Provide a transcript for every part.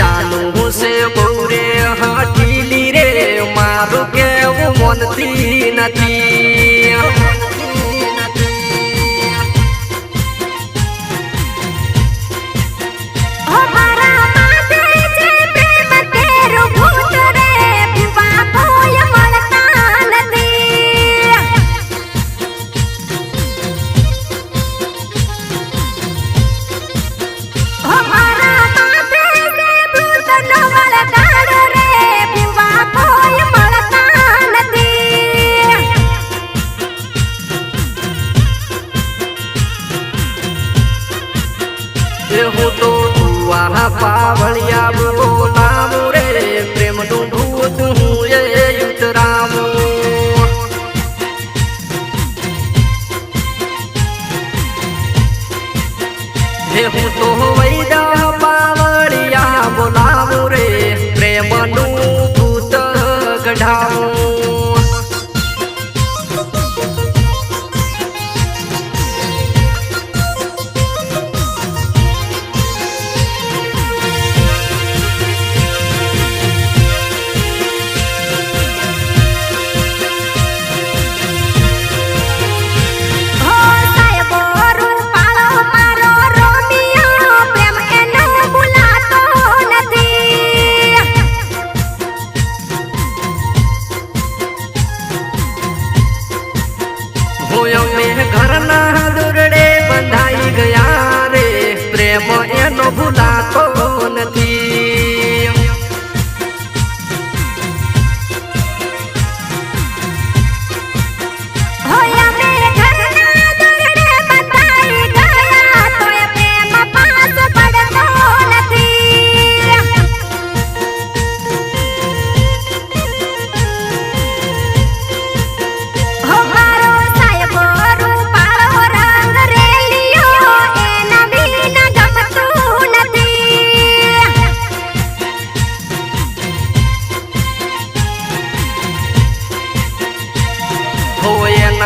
જાનું છે બહુ રે હઠીલી રે મારું કેવું મનતી નથી. તુઆ પાવળિયા બોલાવું રે. પ્રેમનું ભૂત હું એ ઉતરાવું હે હું તો Bruno.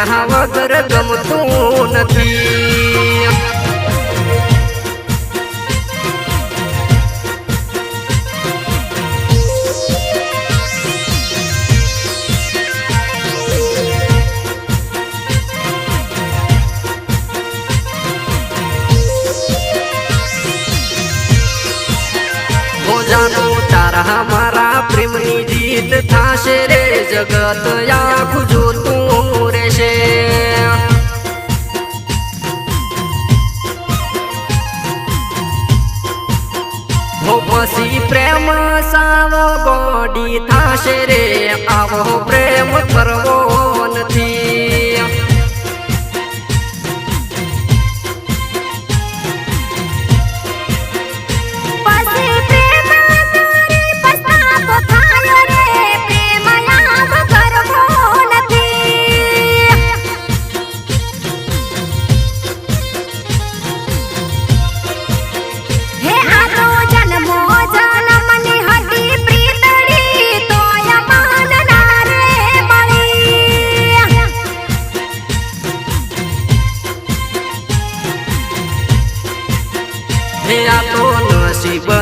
એના વગર ગમતું નથી. તારા મારા પ્રેમની જીત થાશે રે પ્રેમ સાવો ગોડી થશે રે. આવો પ્રેમ કરવો.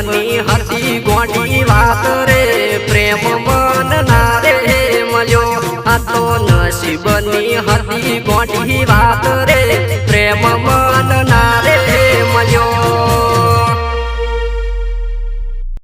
નસીબની હતી ગોડી વાત રે, પ્રેમ મન ના રે મળ્યો. આ તો નસીબની હતી ગોડી વાત રે, પ્રેમ મન